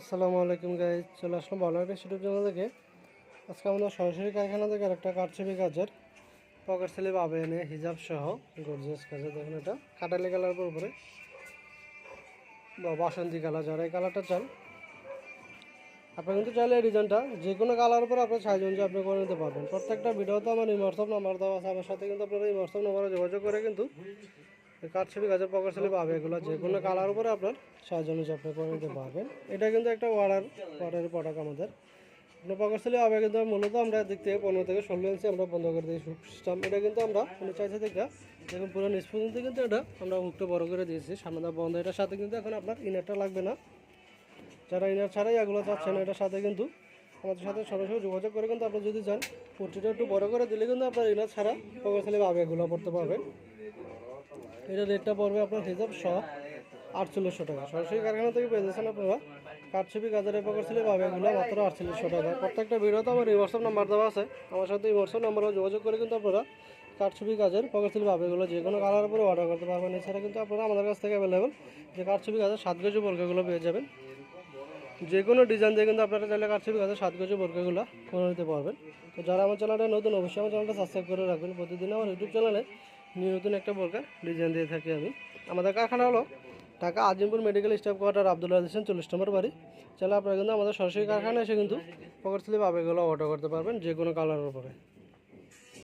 আসসালামু আলাইকুম গাইজ চলে আসলাম বলার ইউটিউব চ্যানেল থেকে। আজকে আমরা সরাসরি কারখানা থেকে একটা কাঠছবি কাজের পকেট স্লিপ আবে এনে হিজাব সহ গর্জিয়াস কাজে দেখুন এটা, কাটালি কালার উপরে। বা বাসন্তী কালার যারা এই কালারটা চান, আপনি কিন্তু চাইলে এই ডিজাইনটা যে কোনো কালার উপরে আপনার সাইজ অনুযায়ী আপনি করে নিতে পারবেন। প্রত্যেকটা ভিডিওতে আমার হোয়াটসঅ্যাপ নাম্বার দেওয়া আছে, আমার সাথে কিন্তু আপনারা হোয়াটসঅ্যাপ নাম্বারে যোগাযোগ করে কিন্তু কাঠছবি গাছের পকেট স্লিপ পাবে এগুলো যে কোনো কালার উপরে আপনার সাইজ অনুযায়ী আপনি করে নিতে পারবেন। এটা কিন্তু একটা অর্ডার অর্ডারের প্রোডাক্ট আমাদের। আপনার স্লিপ পাবে কিন্তু মূলত আমরা দিক থেকে পনেরো থেকে ষোলো ইঞ্চি আমরা বন্ধ করে দিই সিস্টেম এটা কিন্তু আমরা মানে চাইছে থেকে দেখুন পুরো নিচ পর্যন্ত কিন্তু এটা আমরা মুখটা বড় করে দিয়েছি। সামনে দেওয়া বন্ধ, এটার সাথে কিন্তু এখন আপনার ইনারটা লাগবে না। যারা ইনার ছাড়াই এগুলো চাচ্ছেন, এটার সাথে কিন্তু আমাদের সাথে সরাসরি যোগাযোগ করে কিন্তু আপনি যদি চান, পট্টিটা একটু বড় করে দিলে কিন্তু আপনার ইনার ছাড়া পকেট স্লিপ পাবে এগুলো পড়তে পারবেন। এটা রেটটা পড়বে আপনার হিসাব সহ আটচল্লিশশো টাকা। সরাসরি কারখানা থেকে পেয়ে যাচ্ছেন আপনারা। কাঠছবি গাজারের পকেট ছিল পাবে এগুলো মাত্র আটচল্লিশশো টাকা। প্রত্যেকটা ভিডিওতে আমার এই হোয়াটসঅ্যাপ নাম্বার দেওয়া আছে। আমার সাথে এই হোয়াটসঅ্যাপ নাম্বারে যোগাযোগ করে কিন্তু আপনারা কাঠছবি গাছের পকেট ছিল পাবে এগুলো। যে কোনো কালার উপরে অর্ডার করতে পারবেন। এছাড়া কিন্তু আপনারা আমাদের কাছ থেকে অ্যাভেলেবেল যে কাঠছবি গাছের সাত কেজি বর্গগুলো পেয়ে যাবেন। যে কোনো ডিজাইন দিয়ে কিন্তু আপনারা চাইলে কাঠছবি গাছের সাত কেজি বর্গগুলো করে নিতে পারবেন। তো যারা আমার চ্যানেলটা নতুন, অবশ্যই আমার চ্যানেলটা সাবস্ক্রাইব করে রাখবেন। প্রতিদিন আমার ইউটিউব চ্যানেলে নিয়ে নতুন একটা বোরকার ডিজাইন দিয়ে থাকি আমি। আমাদের কারখানা হলো Dhaka Azimpur medical staff quarter Abdullah Hossain চল্লিশ নম্বর বাড়ি। চাইলে আপনারা কিন্তু আমাদের সরাসরি কারখানা এসে কিন্তু পকেট স্লিপ আবেগুলো অর্ডার করতে পারবেন যে কোনো কালারের উপরে।